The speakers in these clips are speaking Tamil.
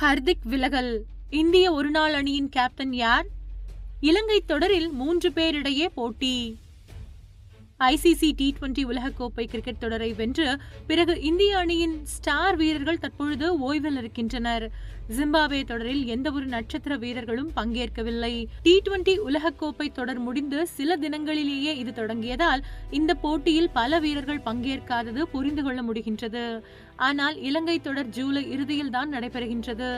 ஹர்திக் விலகல். இந்திய ஒருநாள் அணியின் கேப்டன் யார்? இலங்கை தொடரில் மூன்று பேரிடையே போட்டி. ஐசிசி டி டுவெண்டி உலகக்கோப்பை கிரிக்கெட் தொடரை வென்று பிறகு இந்திய அணியின் ஸ்டார் வீரர்கள் தற்பொழுது ஓய்வில் இருக்கின்றனர் ஜிம்பாப்வே தொடரில் எந்த ஒரு நட்சத்திர வீரர்களும் பங்கேற்கவில்லை. டி டுவெண்டி உலகக்கோப்பை தொடர் முடிந்து சில தினங்களிலேயே இது தொடங்கியதால் இந்த போட்டியில் பல வீரர்கள் பங்கேற்காதது புரிந்து கொள்ள முடிகின்றது. ஆனால் இலங்கை தொடர் ஜூலை இறுதியில் தான் நடைபெறுகின்றது.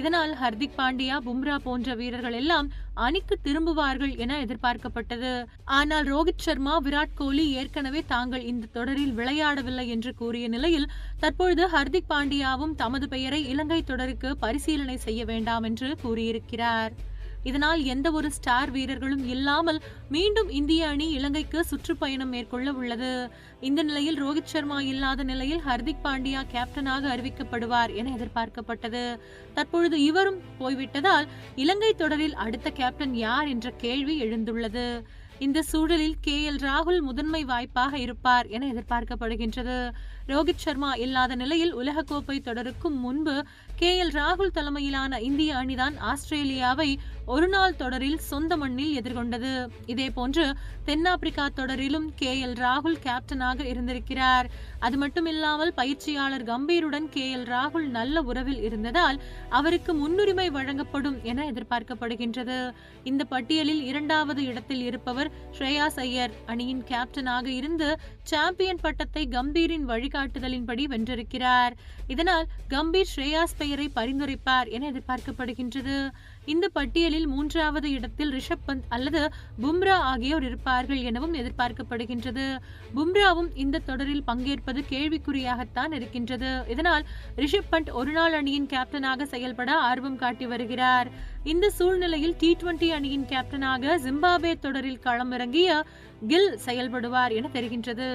இதனால் ஹர்திக் பாண்டியா பும்ரா போன்ற வீரர்கள் எல்லாம் அணிக்கு திரும்புவார்கள் என எதிர்பார்க்கப்பட்டது. ஆனால் ரோஹித் சர்மா விராட் கோலி ஏற்கனவே தாங்கள் இந்த தொடரில் விளையாடவில்லை என்று கூறிய நிலையில் தற்பொழுது ஹர்திக் பாண்டியாவும் தமது பெயரை இலங்கை தொடருக்கு பரிசீலனை செய்ய வேண்டாம் என்று கூறியிருக்கிறார். இதனால் எந்த ஒரு ஸ்டார் வீரர்களும் இல்லாமல் மீண்டும் இந்திய அணி இலங்கைக்கு சுற்றுப்பயணம் மேற்கொள்ள உள்ளது. இந்த நிலையில் ரோஹித் சர்மா இல்லாத நிலையில் ஹர்திக் பாண்டியா கேப்டனாக அறிவிக்கப்படுவார் என எதிர்பார்க்கப்பட்டது. தற்பொழுது இவரும் போய்விட்டதால் இலங்கை தொடரில் அடுத்த கேப்டன் யார் என்ற கேள்வி எழுந்துள்ளது. இந்த சூழலில் கே எல் ராகுல் முதன்மை வாய்ப்பாக இருப்பார் என எதிர்பார்க்கப்படுகின்றது. ரோஹித் சர்மா இல்லாத நிலையில் உலகக்கோப்பை தொடருக்கும் முன்பு கே எல் ராகுல் தலைமையிலான இந்திய அணிதான் ஆஸ்திரேலியாவை ஒருநாள் தொடரில் சொந்த மண்ணில் எதிர்கொண்டது. இதேபோன்று தென்னாப்பிரிக்கா தொடரிலும் கே. எல். ராகுல் கேப்டனாக இருந்திருக்கிறார். அது மட்டுமில்லாமல் பயிற்சியாளர் கம்பீருடன் கே. எல். ராகுல் நல்ல உறவில் இருந்ததால் அவருக்கு முன்னுரிமை வழங்கப்படும் என எதிர்பார்க்கப்படுகின்றது. இந்த பட்டியலில் இரண்டாவது இடத்தில் இருப்பவர் ஸ்ரேயாஸ் ஐயர். அணியின் கேப்டனாக இருந்து சாம்பியன் பட்டத்தை கம்பீரின் வழிகாட்டுதலின்படி வென்றிருக்கிறார். இதனால் கம்பீர் ஸ்ரேயாஸ் பெயரை பரிந்துரைப்பார் என எதிர்பார்க்கப்படுகின்றது. இந்த பட்டியலில் பட்டியலில் மூன்றாவது இடத்தில் ரிஷப் பந்த் அல்லது பும்ரா ஆகியோர் இருப்பார்கள் எனவும் எதிர்பார்க்கப்படுகின்றது. பும்ராவும் இந்த தொடரில் பங்கேற்பது கேள்விக்குறியாகத்தான் இருக்கின்றது. இதனால் ரிஷப் பந்த் ஒருநாள் அணியின் கேப்டனாக செயல்பட ஆர்வம் காட்டி வருகிறார். இந்த சூழ்நிலையில் டி டுவெண்டி அணியின் கேப்டனாக ஜிம்பாப்வே தொடரில் களமிறங்கிய கில் செயல்படுவார் என தெரிகின்றது.